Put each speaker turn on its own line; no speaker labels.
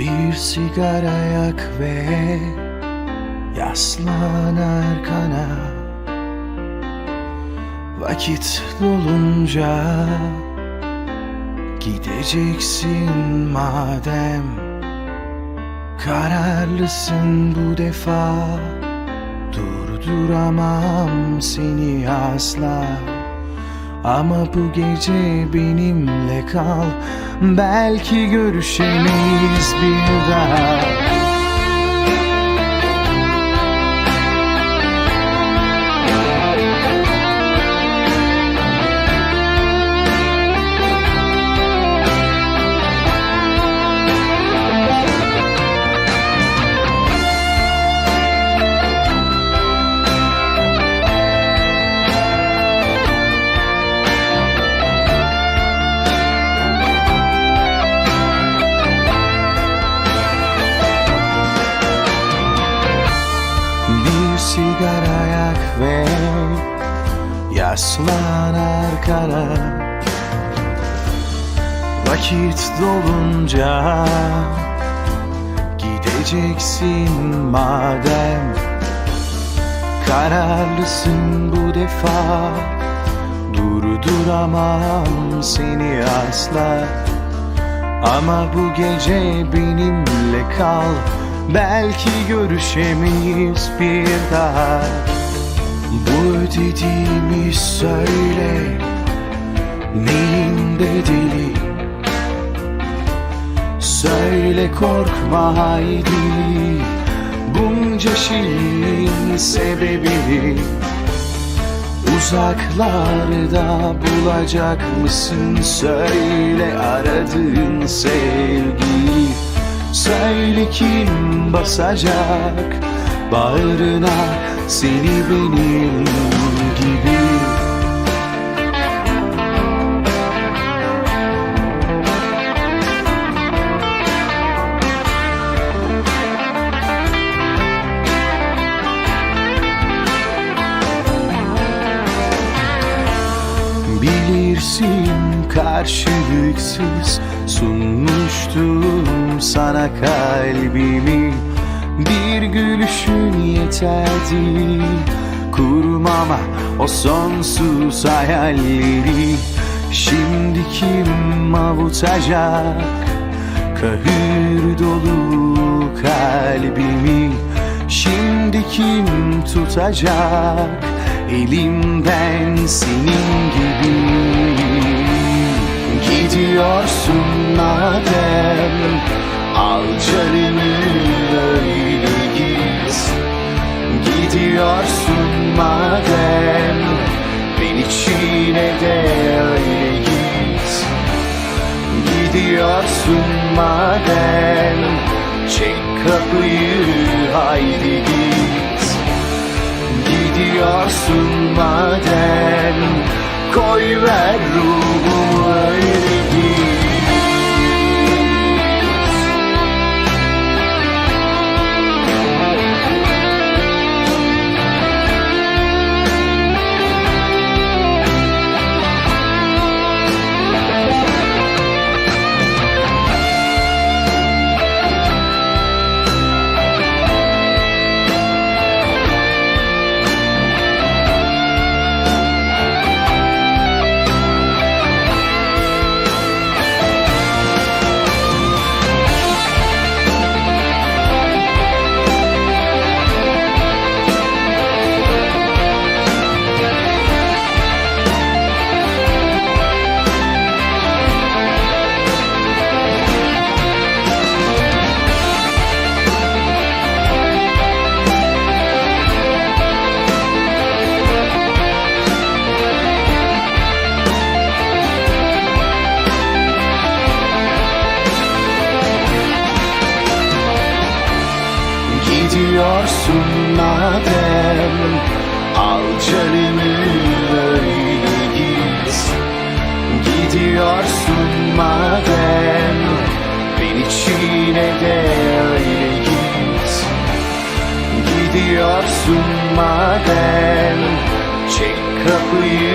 Bir sigara yak ve yaslan arkana. Vakit dolunca gideceksin madem. Kararlısın bu defa. Durduramam seni asla Ama bu gece benimle kal. Belki görüşemeyiz bir daha yaslan arkana Vakit dolunca gideceksin madem. Kararlısın bu defa. Durduramam seni asla. Ama bu gece benimle kal. Belki görüşemeyiz bir daha Bu ödediğimi söyle. Neyin bedeli? Söyle korkma haydi. Bunca şeyin sebebi Uzaklarda bulacak mısın? Söyle aradığın sevgiyi Söyle kim basacak bağrına seni benim gibi. Bilirsin karşılıksız sunmuştum sana kalbimi Bir gülüşün yeterdi. Kurmama o sonsuz hayalleri. Şimdi kim avutacak? Kahır dolu kalbimi. Şimdi kim tutacak? Elimden senin gibi. Gidiyorsun madem. Al Gidiyorsun madem beni çiğne de öyle git. Gidiyorsun madem çek kapıyı haydi git. Gidiyorsun madem Koy ver Gidiyorsun madem. Al canımı öyle git. Gidiyorsun madem. Beni çiğne de öyle git. Gidiyorsun madem. Çek kapıyı